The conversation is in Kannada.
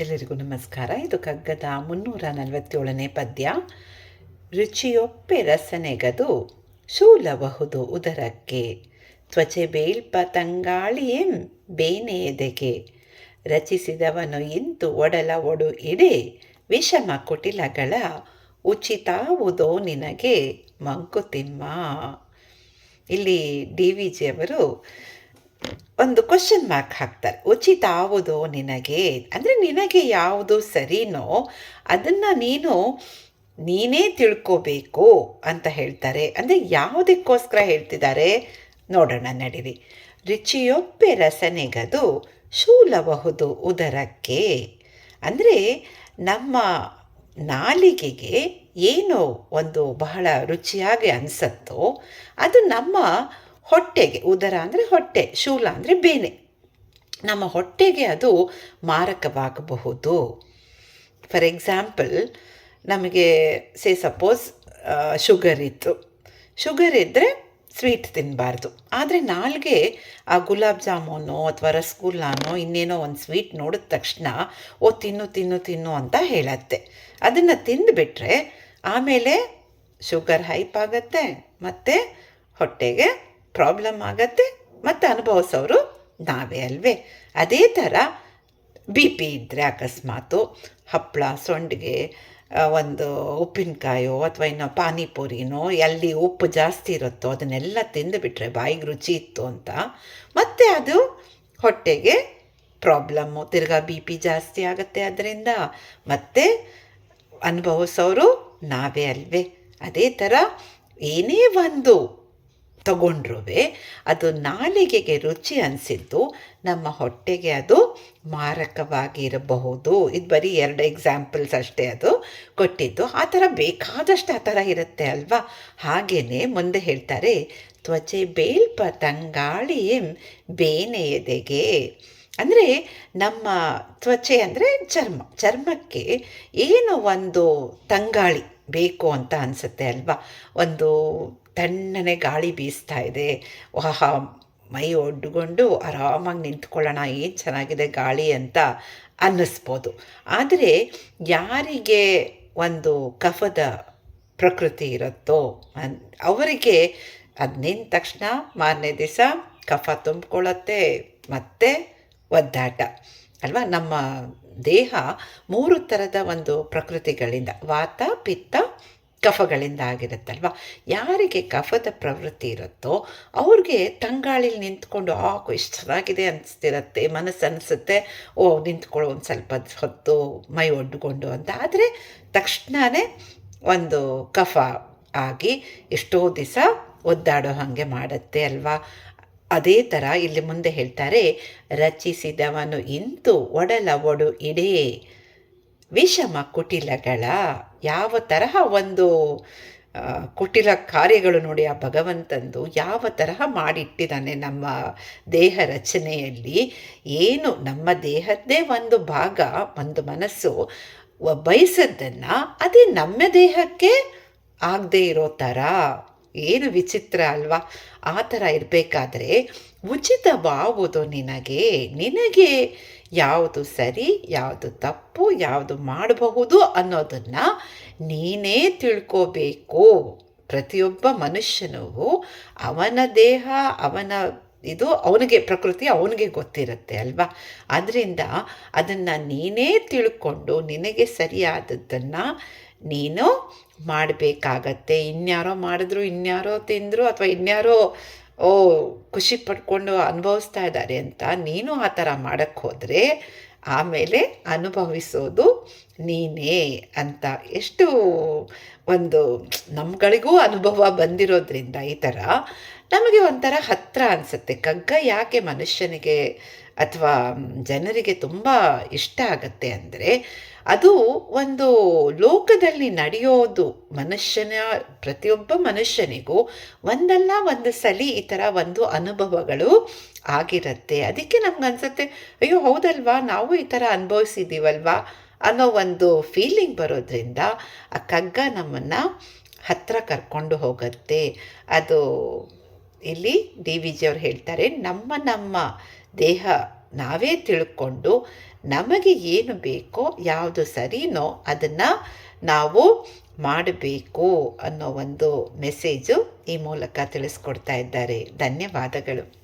ಎಲ್ಲರಿಗೂ ನಮಸ್ಕಾರ. ಇದು ಕಗ್ಗದ ಮುನ್ನೂರ ನಲವತ್ತೇಳನೇ ಪದ್ಯ. ರುಚಿಯೊಪ್ಪೆ ರಸನೆಗದು ಶೂಲಬಹುದು ಉದರಕ್ಕೆ. ತ್ವಚೆ ಬೇಳ್ಪ ತಂಗಾಳಿಯೆಂ ಬೇನೆ ಎದೆಗೆ ರಚಿಸಿದವನು ಇಂತು ಒಡಲ ಒಡು ಇಡೆ, ವಿಷಮ ಕುಟಿಲಗಳ ಉಚಿತಾವುದೋ ನಿನಗೆ, ಮಂಕುತಿಮ್ಮ. ಇಲ್ಲಿ ಡಿ ವಿ ಜಿಯವರು ಒಂದು ಕ್ವಶನ್ ಮಾರ್ಕ್ ಹಾಕ್ತಾರೆ. ಉಚಿತ ಯಾವುದೋ ನಿನಗೆ? ಅಂದರೆ ನಿನಗೆ ಯಾವುದು ಸರಿನೋ ಅದನ್ನು ನೀನು ನೀನೇ ತಿಳ್ಕೋಬೇಕು ಅಂತ ಹೇಳ್ತಾರೆ. ಅಂದರೆ ಯಾವುದಕ್ಕೋಸ್ಕರ ಹೇಳ್ತಿದ್ದಾರೆ? ನೋಡೋಣ ನಡೀರಿ. ರುಚಿಯೊಪ್ಪೆ ರಸನೆಗದು ಶೂಲಬಹುದು ಉದರಕ್ಕೆ. ಅಂದರೆ ನಮ್ಮ ನಾಲಿಗೆಗೆ ಏನೋ ಒಂದು ಬಹಳ ರುಚಿಯಾಗಿ ಅನಿಸತ್ತೋ ಅದು ನಮ್ಮ ಹೊಟ್ಟೆಗೆ, ಉದರ ಅಂದರೆ ಹೊಟ್ಟೆ, ಶೂಲ ಅಂದರೆ ಬೇನೆ. ನಮ್ಮ ಹೊಟ್ಟೆಗೆ ಅದು ಮಾರಕವಾಗಬಹುದು. ಫಾರ್ ಎಕ್ಸಾಂಪಲ್ ನಮಗೆ ಸೇ ಸಪೋಸ್ ಶುಗರ್ ಇತ್ತು. ಶುಗರ್ ಇದ್ದರೆ ಸ್ವೀಟ್ ತಿನ್ನಬಾರ್ದು ಆದರೆ ನಾಲ್ಗೆ ಆ ಗುಲಾಬ್ ಜಾಮೂನು ಅಥವಾ ರಸಗುಲ್ಲಾನೋ ಇನ್ನೇನೋ ಒಂದು ಸ್ವೀಟ್ ನೋಡಿದ ತಕ್ಷಣ, ಓ, ತಿನ್ನು ತಿನ್ನು ತಿನ್ನು ಅಂತ ಹೇಳತ್ತೆ. ಅದನ್ನು ತಿಂದುಬಿಟ್ರೆ ಆಮೇಲೆ ಶುಗರ್ ಹೈಪ್ ಆಗುತ್ತೆ, ಮತ್ತು ಹೊಟ್ಟೆಗೆ ಪ್ರಾಬ್ಲಮ್ ಆಗತ್ತೆ, ಮತ್ತು ಅನುಭವಿಸೋರು ನಾವೇ ಅಲ್ವೇ. ಅದೇ ಥರ ಬಿ ಪಿ ಇದ್ದರೆ ಅಕಸ್ಮಾತು ಹಪ್ಪಳ ಸೊಂಡಿಗೆ ಒಂದು ಉಪ್ಪಿನಕಾಯೋ ಅಥವಾ ಇನ್ನೂ ಪಾನಿಪುರಿನೋ, ಎಲ್ಲಿ ಉಪ್ಪು ಜಾಸ್ತಿ ಇರುತ್ತೋ ಅದನ್ನೆಲ್ಲ ತಿಂದುಬಿಟ್ರೆ ಬಾಯಿಗೆ ರುಚಿ ಇತ್ತು ಅಂತ, ಮತ್ತು ಅದು ಹೊಟ್ಟೆಗೆ ಪ್ರಾಬ್ಲಮ್ಮು, ತಿರ್ಗಾ ಬಿ ಪಿ ಜಾಸ್ತಿ ಆಗುತ್ತೆ ಅದರಿಂದ, ಮತ್ತೆ ಅನುಭವಿಸೋರು ನಾವೇ ಅಲ್ವೇ. ಅದೇ ಥರ ಏನೇ ಒಂದು ತಗೊಂಡ್ರೂ ಅದು ನಾಲಿಗೆಗೆ ರುಚಿ ಅನಿಸಿದ್ದು ನಮ್ಮ ಹೊಟ್ಟೆಗೆ ಅದು ಮಾರಕವಾಗಿರಬಹುದು. ಇದು ಬರೀ ಎರಡು ಎಕ್ಸಾಂಪಲ್ಸ್ ಅಷ್ಟೇ ಅದು ಕೊಟ್ಟಿದ್ದು. ಆ ಥರ ಬೇಕಾದಷ್ಟು ಆ ಥರ ಇರುತ್ತೆ ಅಲ್ವಾ? ಹಾಗೆಯೇ ಮುಂದೆ ಹೇಳ್ತಾರೆ, ತ್ವಚೆ ಬೇಲ್ಪ ಬೇನೆಯದೆಗೆ. ಅಂದರೆ ನಮ್ಮ ತ್ವಚೆ ಅಂದರೆ ಚರ್ಮ. ಚರ್ಮಕ್ಕೆ ಏನು ಒಂದು ತಂಗಾಳಿ ಬೇಕು ಅಂತ ಅನಿಸುತ್ತೆ ಅಲ್ವಾ? ಒಂದು ತಣ್ಣನೆ ಗಾಳಿ ಬೀಸ್ತಾ ಇದೆ. ವಾಹ ಮೈ ಒಡ್ಡುಗೊಂಡು ಆರಾಮಾಗಿ ನಿಂತ್ಕೊಳ್ಳೋಣ, ಏನು ಚೆನ್ನಾಗಿದೆ ಗಾಳಿ ಅಂತ ಅನ್ನಿಸ್ಬೋದು. ಆದರೆ ಯಾರಿಗೆ ಒಂದು ಕಫದ ಪ್ರಕೃತಿ ಇರುತ್ತೋ ಅವರಿಗೆ ಅದು ನಿಂತ ತಕ್ಷಣ ಮಾರನೇ ದಿವಸ ಕಫ ತುಂಬಿಕೊಳ್ಳುತ್ತೆ, ಮತ್ತು ಒದ್ದಾಟ. ಅಲ್ವಾ? ನಮ್ಮ ದೇಹ ಮೂರು ಥರದ ಒಂದು ಪ್ರಕೃತಿಗಳಿಂದ, ವಾತ, ಪಿತ್ತ, ಕಫಗಳಿಂದ ಆಗಿರುತ್ತಲ್ವ? ಯಾರಿಗೆ ಕಫದ ಪ್ರವೃತ್ತಿ ಇರುತ್ತೋ ಅವ್ರಿಗೆ ತಂಗಾಳಿಲಿ ನಿಂತ್ಕೊಂಡು ಆಕು ಎಷ್ಟು ಚೆನ್ನಾಗಿದೆ ಅನಿಸ್ತಿರತ್ತೆ, ಮನಸ್ಸು ಅನಿಸುತ್ತೆ. ಓ, ನಿಂತ್ಕೊಳ್ಳೋ ಒಂದು ಸ್ವಲ್ಪ ಹೊತ್ತು ಮೈ ಒಡ್ಕೊಂಡು ಅಂತ. ಆದರೆ ತಕ್ಷಣವೇ ಒಂದು ಕಫ ಆಗಿ ಎಷ್ಟೋ ದಿವಸ ಒದ್ದಾಡೋ ಹಾಗೆ ಮಾಡುತ್ತೆ ಅಲ್ವಾ? ಅದೇ ಥರ ಇಲ್ಲಿ ಮುಂದೆ ಹೇಳ್ತಾರೆ, ರಚಿಸಿದವನು ಇಂತು ಒಡಲ ಒಡು ಇಡೇ. ವಿಷಮ ಕುಟಿಲಗಳ, ಯಾವ ತರಹ ಒಂದು ಕುಟಿಲ ಕಾರ್ಯಗಳು ನೋಡಿ ಆ ಭಗವಂತಂದು ಯಾವ ತರಹ ಮಾಡಿಟ್ಟಿದ್ದಾನೆ ನಮ್ಮ ದೇಹ ರಚನೆಯಲ್ಲಿ. ಏನು ನಮ್ಮ ದೇಹದ್ದೇ ಒಂದು ಭಾಗ, ಒಂದು ಮನಸ್ಸು ಬಯಸದ್ದನ್ನು ಅದೇ ನಮ್ಮ ದೇಹಕ್ಕೆ ಆಗದೆ ಇರೋ ಥರ ಏನು ವಿಚಿತ್ರ ಅಲ್ವಾ? ಆ ಥರ ಇರಬೇಕಾದ್ರೆ ಉಚಿತವಾವುದು ನಿನಗೆ. ನಿನಗೆ ಯಾವುದು ಸರಿ, ಯಾವುದು ತಪ್ಪು, ಯಾವುದು ಮಾಡಬಹುದು ಅನ್ನೋದನ್ನು ನೀನೇ ತಿಳ್ಕೋಬೇಕು. ಪ್ರತಿಯೊಬ್ಬ ಮನುಷ್ಯನೂ ಅವನ ದೇಹ, ಅವನ ಇದು ಅವನಿಗೆ, ಪ್ರಕೃತಿ ಅವನಿಗೆ ಗೊತ್ತಿರುತ್ತೆ ಅಲ್ವಾ? ಅದರಿಂದ ಅದನ್ನು ನೀನೇ ತಿಳ್ಕೊಂಡು ನಿನಗೆ ಸರಿಯಾದದ್ದನ್ನು ನೀನು ಮಾಡಬೇಕಾಗತ್ತೆ. ಇನ್ಯಾರೋ ಮಾಡಿದ್ರು, ಇನ್ಯಾರೋ ತಿಂದರು ಅಥವಾ ಇನ್ಯಾರೋ, ಓ, ಖುಷಿ ಪಡ್ಕೊಂಡು ಅನುಭವಿಸ್ತಾ ಇದ್ದಾರೆ ಅಂತ ನೀನು ಆ ಥರ ಮಾಡಕ್ಕೆ ಹೋದರೆ ಆಮೇಲೆ ಅನುಭವಿಸೋದು ನೀನೇ ಅಂತ ಎಷ್ಟು ಒಂದು ನಮ್ಗಳಿಗೂ ಅನುಭವ ಬಂದಿರೋದ್ರಿಂದ ಈ ಥರ ನಮಗೆ ಒಂಥರ ಹತ್ತಿರ ಅನಿಸುತ್ತೆ. ಕಗ್ಗ ಯಾಕೆ ಮನುಷ್ಯನಿಗೆ ಅಥವಾ ಜನರಿಗೆ ತುಂಬ ಇಷ್ಟ ಆಗತ್ತೆ ಅಂದರೆ ಅದು ಒಂದು ಲೋಕದಲ್ಲಿ ನಡೆಯೋದು ಮನುಷ್ಯನ, ಪ್ರತಿಯೊಬ್ಬ ಮನುಷ್ಯನಿಗೂ ಒಂದಲ್ಲ ಒಂದು ಸಲಿ ಈ ಥರ ಒಂದು ಅನುಭವಗಳು ಆಗಿರುತ್ತೆ. ಅದಕ್ಕೆ ನಮ್ಗೆ ಅನ್ಸುತ್ತೆ, ಅಯ್ಯೋ ಹೌದಲ್ವಾ, ನಾವು ಈ ಥರ ಅನುಭವಿಸಿದ್ದೀವಲ್ವಾ ಅನ್ನೋ ಒಂದು ಫೀಲಿಂಗ್ ಬರೋದ್ರಿಂದ ಆ ಕಗ್ಗ ನಮ್ಮನ್ನು ಹತ್ತಿರ ಕರ್ಕೊಂಡು ಹೋಗುತ್ತೆ. ಅದು ಇಲ್ಲಿ ಡಿ ವಿ ಜಿಯವ್ರು ಹೇಳ್ತಾರೆ, ನಮ್ಮ ನಮ್ಮ ದೇಹ ನಾವೇ ತಿಳ್ಕೊಂಡು ನಮಗೆ ಏನು ಬೇಕೋ ಯಾವುದು ಸರಿನೋ ಅದನ್ನು ನಾವು ಮಾಡಬೇಕು ಅನ್ನೋ ಒಂದು ಮೆಸೇಜು ಈ ಮೂಲಕ ತಿಳಿಸ್ಕೊಡ್ತಾ ಇದ್ದಾರೆ. ಧನ್ಯವಾದಗಳು.